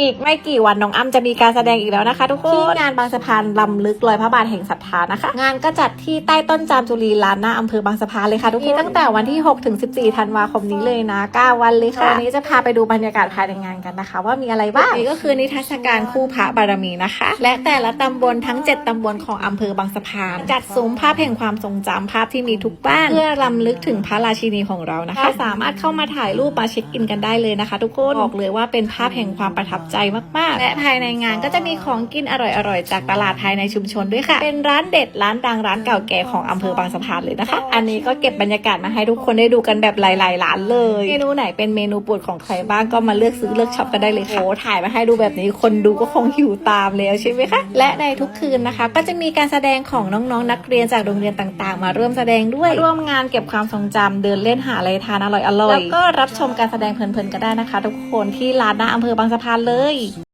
อีกไม่กี่วันน้องอ้ำจะมีการแสดงอีกแล้วนะคะ ทุกคนที่งานบางสะพานลำลึกรอยพระบาทแห่งศรัทธานะคะ งานก็จัดที่ใต้ต้นจามจุรีลานหน้าอำเภอบางสะพานเลยค่ะทุกคนมีตั้งแต่วันที่ 6 ถึง 14 ธันวาคมนี้เลยนะ 9 วันเลยค่ะวันนี้จะพาไปดูบรรยากาศภายในงานกันนะคะ ว่ามีอะไรบ้างนี่ก็คือนิทรรศการคู่พระบารมีนะคะ และแต่ละตำบลทั้ง 7 ตำบลของอำเภอบางสะพาน จัดซุ้มภาพแห่งความทรงจำภาพที่มีทุกบ้านเพื่อรำลึกถึงพระราชินีของเรานะคะ สามารถเข้ามาถ่ายรูปมาเช็คอินกันได้เลยนะคะ ทุกคนบอกเลยว่าเป็นภาพแห่งความประทับใจมากๆ และภายในงานก็จะมีของกินอร่อยๆ จากตลาดภายในชุมชนด้วยค่ะ เป็นร้านเด็ดร้านดังร้านเก่าแก่ของอำเภอบางสะพานเลยนะคะ อันนี้ก็เก็บบรรยากาศมาให้ทุกคนได้ดูกันแบบหลายๆร้านเลย เมนูไหนเป็นเมนูโปรดของใครบ้างก็มาเลือกซื้อเลือกช็อปกันได้เลยค่ะโอ้ถ่ายมาให้ดูแบบนี้คนดูก็คงหิวตามแล้วใช่ไหมคะ และในทุกคืนนะคะ ก็จะมีการแสดงของน้องๆนักเรียนจากโรงเรียนต่างๆ มาร่วมแสดงด้วย ร่วมงานเก็บความทรงจำเดินเล่นหาอะไรทานอร่อยๆแล้วก็รับชมการแสดงเพลินๆกันได้นะคะ ทุกคนที่ลานหน้าอำเภอบางสะพานเลย